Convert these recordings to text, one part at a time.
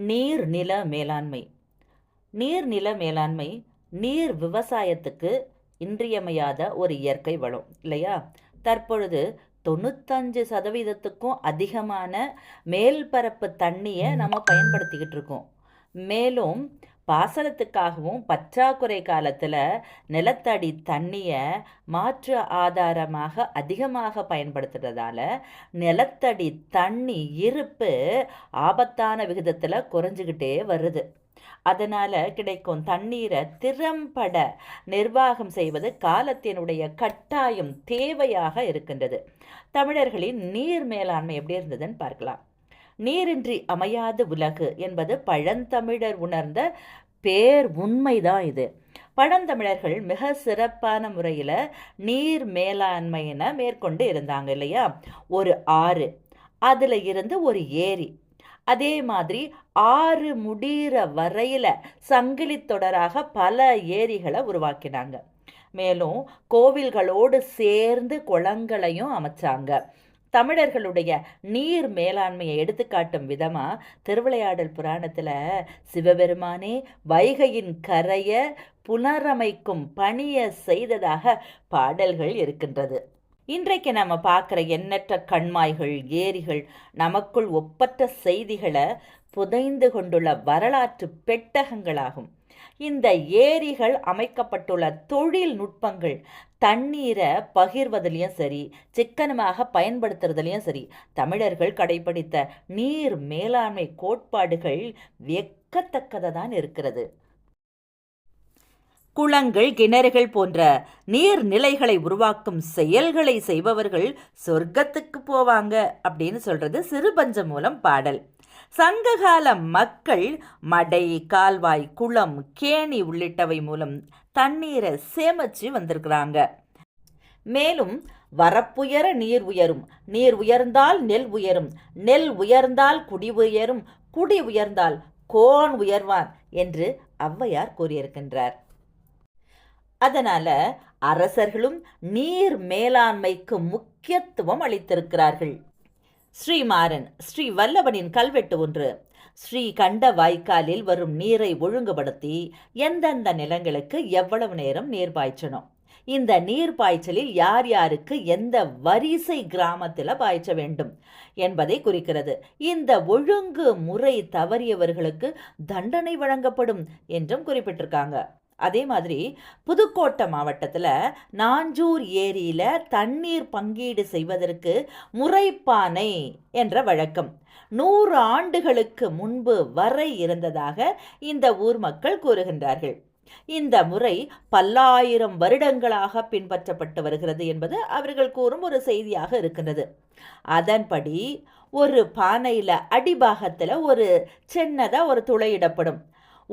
நீர்நில மேலாண்மை. நீர்நில மேலாண்மை நீர் விவசாயத்துக்கு இன்றியமையாத ஒரு இயற்கை வளம் இல்லையா? தற்பொழுது தொண்ணூத்தஞ்சு சதவீதத்துக்கும் அதிகமான மேல்பரப்பு தண்ணியை நம்ம பயன்படுத்திக்கிட்டு இருக்கோம். மேலும் பாசனத்துக்காகவும் பற்றாக்குறை காலத்தில் நிலத்தடி தண்ணியை மாற்று ஆதாரமாக அதிகமாக பயன்படுத்துறதால நிலத்தடி தண்ணி இருப்பு ஆபத்தான விகிதத்தில் குறைஞ்சிக்கிட்டே வருது. அதனால் கிடைக்கும் தண்ணீரை திறம்பட நிர்வாகம் செய்வது காலத்தினுடைய கட்டாயம் தேவையாக இருக்கின்றது. தமிழர்களின் நீர் மேலாண்மை எப்படி இருந்ததுன்னு பார்க்கலாம். நீரின்றி அமையாது உலகு என்பது பழந்தமிழர் உணர்ந்த பேர் உண்மைதான் இது. பழந்தமிழர்கள் மிக சிறப்பான முறையில் நீர் மேலாண்மையினை மேற்கொண்டு இருந்தாங்க இல்லையா? ஒரு ஆறு அதில் இருந்து ஒரு ஏரி. அதே மாதிரி ஆறு முடிகிற வரையில் சங்கிலி தொடராக பல ஏரிகளை உருவாக்கினாங்க. மேலும் கோவில்களோடு சேர்ந்து குளங்களையும் அமைச்சாங்க. தமிழர்களுடைய நீர் மேலாண்மையை எடுத்துக்காட்டும் விதமாக திருவிளையாடல் புராணத்தில் சிவபெருமானே வைகையின் கரையை புனரமைக்கும் பணியை செய்ததாக பாடல்கள் இருக்கின்றது. இன்றைக்கு நம்ம பார்க்குற எண்ணற்ற கண்மாய்கள் ஏரிகள் நமக்குள் ஒப்பற்ற செய்திகளை புதைந்து கொண்டுள்ள வரலாற்று பெட்டகங்களாகும். இந்த ஏரிகள் அமைக்கப்பட்டுள்ள தொழில்நுட்பங்கள் தண்ணீரை பகிர்வதிலையும் சரி சிக்கனமாக பயன்படுத்துறதுலையும் சரி தமிழர்கள் கடைபிடித்த நீர் மேலாண்மை கோட்பாடுகள் வெக்கத்தக்கதை தான் இருக்கிறது. குளங்கள் கிணறுகள் போன்ற நீர்நிலைகளை உருவாக்கும் செயல்களை செய்பவர்கள் சொர்க்கத்துக்கு போவாங்க அப்படின்னு சொல்றது சிறுபஞ்ச மூலம் பாடல். சங்ககால மக்கள் மடை கால்வாய் குளம் கேணி உள்ளிட்டவை மூலம் தண்ணீரை சேமிச்சு வந்திருக்கிறாங்க. மேலும் வரப்புயர நீர் உயரும். நீர் உயர்ந்தால் நெல் உயரும். நெல் உயர்ந்தால் குடி உயரும். குடி உயர்ந்தால் கோன் உயர்வான் என்று ஔவையார் கூறியிருக்கின்றார். அதனால அரசர்களும் நீர் மேலாண்மைக்கு முக்கியத்துவம் அளித்திருக்கிறார்கள். ஸ்ரீமாறன் ஸ்ரீ வல்லவனின் கல்வெட்டு ஒன்று. ஸ்ரீ கண்ட வாய்க்காலில் வரும் நீரை ஒழுங்குபடுத்தி எந்தெந்த நிலங்களுக்கு எவ்வளவு நேரம் நீர் பாய்ச்சணும்? இந்த நீர் பாய்ச்சலில் யார் யாருக்கு எந்த வரிசை கிராமத்தில் பாய்ச்ச வேண்டும் என்பதை குறிக்கிறது. இந்த ஒழுங்கு முறை தவறியவர்களுக்கு தண்டனை வழங்கப்படும் என்றும் குறிப்பிட்டிருக்காங்க. அதே மாதிரி புதுக்கோட்டை மாவட்டத்தில் நாஞ்சூர் ஏரியில் தண்ணீர் பங்கீடு செய்வதற்கு முறைப்பானை என்ற வழக்கம். நூறு ஆண்டுகளுக்கு முன்பு வரை இருந்ததாக இந்த ஊர் மக்கள் கூறுகின்றார்கள். இந்த முறை பல்லாயிரம் வருடங்களாக பின்பற்றப்பட்டு வருகிறது என்பது அவர்கள் கூறும் ஒரு செய்தியாக இருக்கின்றது. அதன்படி ஒரு பானையில் அடிபாகத்தில் ஒரு சின்னதாக ஒரு துளையிடப்படும்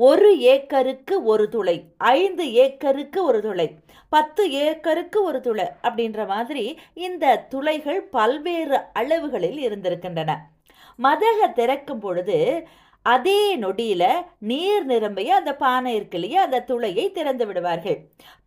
ஒரு ஏக்கருக்கு ஒரு துளை ஐந்து ஏக்கருக்கு ஒரு துளை பத்து ஏக்கருக்கு ஒரு துளை அப்படின்ற மாதிரி இந்த துளைகள் பல்வேறு அளவுகளில் இருந்திருக்கின்றன. மதக திறக்கும் பொழுது அதே நொடியில நீர் நிரம்பிய அந்த பானை இருக்கு இல்லையா அந்த துளையை திறந்து விடுவார்கள்.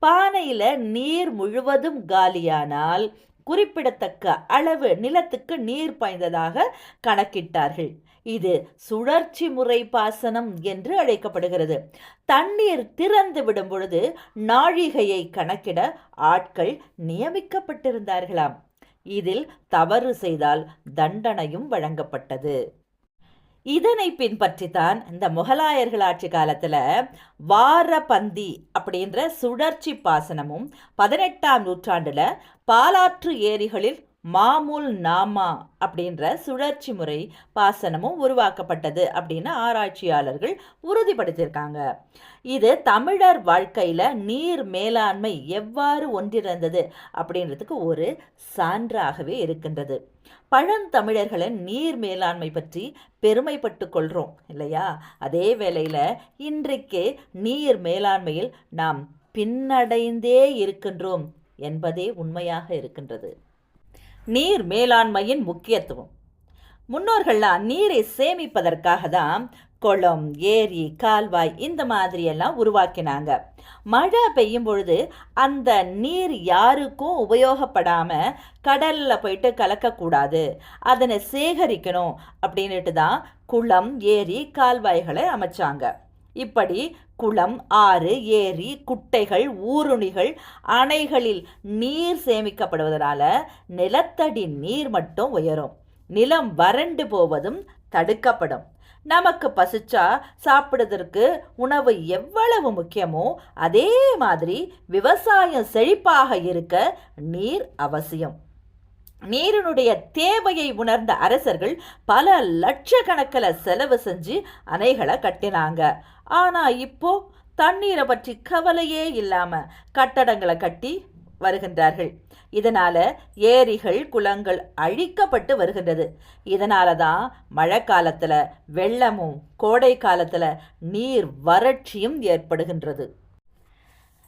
பானையில நீர் முழுவதும் காலியானால் குறிப்பிடத்தக்க அளவு நிலத்துக்கு நீர் பாய்ந்ததாக கணக்கிட்டார்கள். இது சுழற்சி முறை பாசனம் என்று அழைக்கப்படுகிறது. தண்ணீர் திறந்து விடும் பொழுது நாழிகையை கணக்கிட ஆட்கள் நியமிக்கப்பட்டிருந்தார்களாம். இதில் தவறு செய்தால் தண்டனையும் வழங்கப்பட்டது. இதனை பின்பற்றித்தான் இந்த முகலாயர்கள் ஆட்சி காலத்தில் வாரபந்தி அப்படின்ற சுழற்சி பாசனமும் பதினெட்டாம் நூற்றாண்டில் பாலாற்று ஏரிகளில் மாமூல் நாமா அப்படின்ற சுழற்சி முறை பாசனமும் உருவாக்கப்பட்டது அப்படின்னு ஆராய்ச்சியாளர்கள் உறுதிப்படுத்தியிருக்காங்க. இது தமிழர் வாழ்க்கையில் நீர் மேலாண்மை எவ்வாறு ஒன்றிருந்தது அப்படின்றதுக்கு ஒரு சான்றாகவே இருக்கின்றது. பழந்தமிழர்களின் நீர் மேலாண்மை பற்றி பெருமைப்பட்டு கொள்கிறோம் இல்லையா? அதே வேளையில் இன்றைக்கு நீர் மேலாண்மையில் நாம் பின்னடைந்தே இருக்கின்றோம் என்பதே உண்மையாக இருக்கின்றது. நீர் மேலாண்மையின் முக்கியத்துவம். முன்னோர்கள்லாம் நீரை சேமிப்பதற்காக தான் குளம் ஏரி கால்வாய் இந்த மாதிரியெல்லாம் உருவாக்கினாங்க. மழை பெய்யும் பொழுது அந்த நீர் யாருக்கும் உபயோகப்படாமல் கடலில் போயிட்டு கலக்கக்கூடாது. அதனை சேகரிக்கணும் அப்படின்னுட்டு தான் குளம் ஏரி கால்வாய்களை அமைச்சாங்க. இப்படி குளம் ஆறு ஏரி குட்டைகள் ஊருணிகள் அணைகளில் நீர் சேமிக்கப்படுவதனால நிலத்தடி நீர் மட்டும் உயரும். நிலம் வறண்டு போவதும் தடுக்கப்படும். நமக்கு பசிச்சா சாப்பிடுவதற்கு உணவு எவ்வளவு முக்கியமோ அதே மாதிரி விவசாயம் செழிப்பாக இருக்க நீர் அவசியம். நீரினுடைய தேவையை உணர்ந்த அரசர்கள் பல லட்சக்கணக்கில் செலவு செஞ்சு அணைகளை கட்டினாங்க. ஆனா இப்போ தண்ணீரை பற்றி கவலையே இல்லாம கட்டடங்களை கட்டி வருகின்றார்கள். இதனால ஏரிகள் குளங்கள் அழிக்கப்பட்டு வருகின்றது. இதனால தான் மழை வெள்ளமும் கோடை காலத்தில் நீர் வறட்சியும் ஏற்படுகின்றது.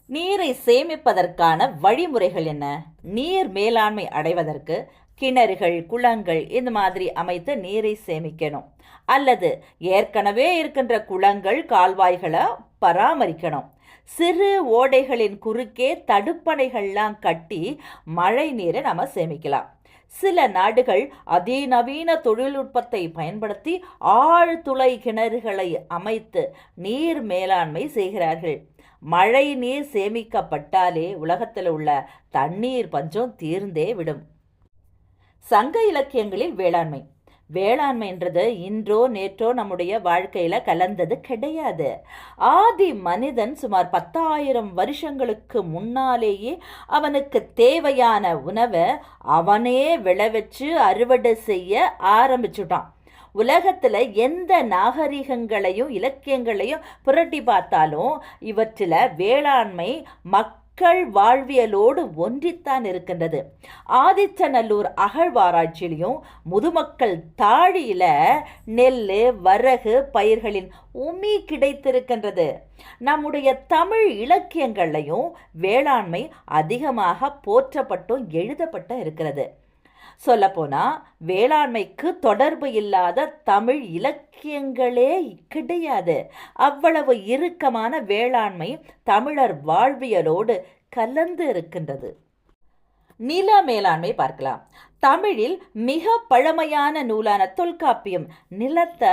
நீரை சேமிப்பதற்கான வழிமுறைகள் என்ன? நீர் மேலாண்மை அடைவதற்கு கிணறுகள் குளங்கள் இந்த மாதிரி அமைத்து நீரை சேமிக்கணும். அல்லது ஏற்கனவே இருக்கின்ற குளங்கள் கால்வாய்களை பராமரிக்கணும். சிறு ஓடைகளின் குறுக்கே தடுப்பணைகள்லாம் கட்டி மழை நீரை நம்ம சேமிக்கலாம். சில நாடுகள் அதிநவீன தொழில்நுட்பத்தை பயன்படுத்தி ஆழ்துளை கிணறுகளை அமைத்து நீர் மேலாண்மை செய்கிறார்கள். மழை நீர் சேமிக்கப்பட்டாலே உலகத்தில் உள்ள தண்ணீர் பஞ்சம் தீர்ந்தே விடும். சங்க இலக்கியங்களில் வேளாண்மை. வேளாண்மைன்றது இன்றோ நேற்றோ நம்முடைய வாழ்க்கையில் கலந்தது கிடையாது. ஆதி மனிதன் சுமார் பத்தாயிரம் வருஷங்களுக்கு முன்னாலேயே அவனுக்கு தேவையான உணவை அவனே விளைவிச்சு அறுவடை செய்ய ஆரம்பிச்சுட்டான். உலகத்தில் எந்த நாகரிகங்களையும் இலக்கியங்களையும் புரட்டி பார்த்தாலும் இவற்றில் வேளாண்மை மக் மக்கள் வாழ்வியலோடு ஒன்றித்தான் இருக்கின்றது. ஆதிச்சநல்லூர் அகழ்வாராய்ச்சியிலையும் முதுமக்கள் தாழியில் நெல் வரகு பயிர்களின் உமி கிடைத்திருக்கின்றது. நம்முடைய தமிழ் இலக்கியங்களையும் வேளாண்மை அதிகமாக போற்றப்பட்டும் எழுதப்பட்ட இருக்கிறது. சொல்லப்போனால் வேளாண்மைக்கு தொடர்பு இல்லாத தமிழ் இலக்கியங்களே கிடையாது. அவ்வளவு இறுக்கமான வேளாண்மை தமிழர் வாழ்வியலோடு கலந்து இருக்கின்றது. நில மேலாண்மை பார்க்கலாம். தமிழில் மிக பழமையான நூலான தொல்காப்பியம் நிலத்தை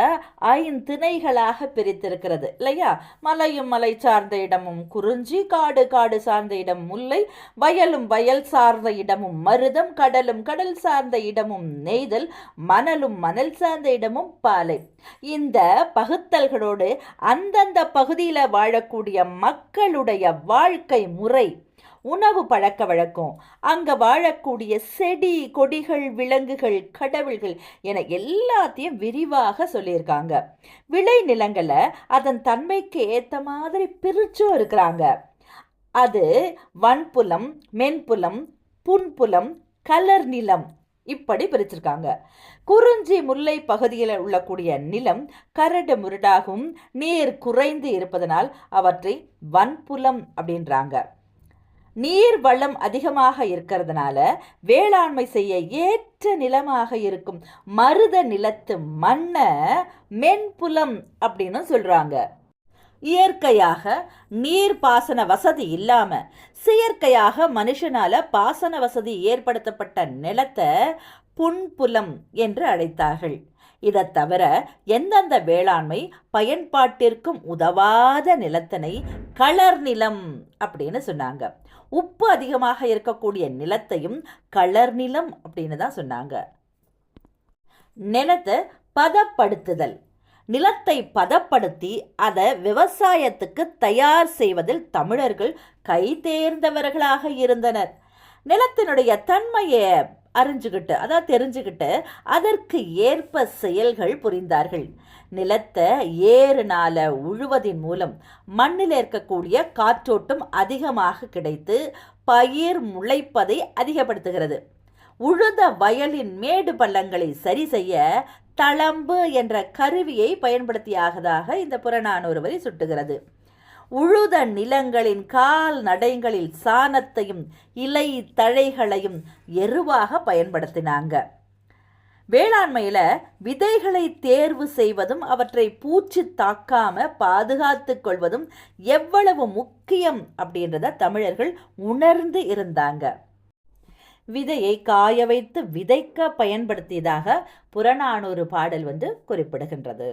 ஐந்திணைகளாக பிரித்திருக்கிறது இல்லையா? மலையும் மலை சார்ந்த இடமும் குறிஞ்சி காடு காடு சார்ந்த இடம் முல்லை வயலும் வயல் சார்ந்த இடமும் மருதம் கடலும் கடல் சார்ந்த இடமும் நெய்தல் மணலும் மணல் சார்ந்த இடமும் பாலை. இந்த பகுத்தல்களோடு அந்தந்த பகுதியில் வாழக்கூடிய மக்களுடைய வாழ்க்கை முறை உணவு பழக்க வழக்கம். அங்கே வாழக்கூடிய செடி கொடிகள் விலங்குகள் கடவுள்கள் என எல்லாத்தையும் விரிவாக சொல்லியிருக்காங்க. விளை நிலங்களை அதன் தன்மைக்கு ஏற்ற மாதிரி பிரிச்சும் இருக்கிறாங்க. அது வன்புலம் மென்புலம் புன்புலம் கலர் நிலம் இப்படி பிரிச்சிருக்காங்க. குறிஞ்சி முல்லை பகுதியில் உள்ளக்கூடிய நிலம் கரடு முரடாகவும் நீர் குறைந்து இருப்பதனால் அவற்றை வன்புலம் அப்படின்றாங்க. நீர் வளம் அதிகமாக இருக்கிறதுனால வேளாண்மை செய்ய ஏற்ற நிலமாக இருக்கும். மருத நிலத்து மண்ணை மென்புலம் அப்படின்னு சொல்கிறாங்க இயற்கையாக நீர் பாசன வசதி இல்லாமல் செயற்கையாக மனுஷனால் பாசன வசதி ஏற்படுத்தப்பட்ட நிலத்தை புன்புலம் என்று அழைத்தார்கள். இதை தவிர எந்தெந்த வேளாண்மை பயன்பாட்டிற்கும் உதவாத நிலத்தினை களர் நிலம் அப்படின்னு சொன்னாங்க. உப்பு அதிகமாக இருக்கக்கூடிய நிலத்தையும் களர் நிலம் அப்படின்னு தான் சொன்னாங்க. நிலத்தை பதப்படுத்துதல். நிலத்தை பதப்படுத்தி அதை விவசாயத்துக்கு தயார் செய்வதில் தமிழர்கள் கை தேர்ந்தவர்களாக இருந்தனர். நிலத்தினுடைய தன்மையை அறிஞ்சுக்கிட்டு அதாவது தெரிஞ்சுக்கிட்டு அதற்கு ஏற்ப செயல்கள் புரிந்தார்கள். நிலத்தை ஏறுனால உழுவதின் மூலம் மண்ணில் இருக்கக்கூடிய காற்றோட்டம் அதிகமாக கிடைத்து பயிர் முளைப்பதை அதிகப்படுத்துகிறது. உழுத வயலின் மேடு பள்ளங்களை சரி செய்ய தளம்பு என்ற கருவியை பயன்படுத்தியாகதாக இந்த புறநானூறு வரி சுட்டுகிறது. உழுத நிலங்களின் கால் நடைகளில் சாணத்தையும் இலை தழைகளையும் எருவாக பயன்படுத்தினாங்க. வேளாண்மையில் விதைகளை தேர்வு செய்வதும் அவற்றை பூச்சி தாக்காம பாதுகாத்து கொள்வதும் எவ்வளவு முக்கியம் அப்படின்றத தமிழர்கள் உணர்ந்து இருந்தாங்க. விதையை காய வைத்து விதைக்க பயன்படுத்தியதாக புறநானூறு பாடல் வந்து குறிப்பிடுகின்றது.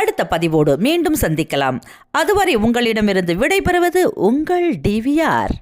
அடுத்த பதிவோடு மீண்டும் சந்திக்கலாம். அதுவரை உங்களிடமிருந்து விடைபெறுவது உங்கள் டிவிஆர்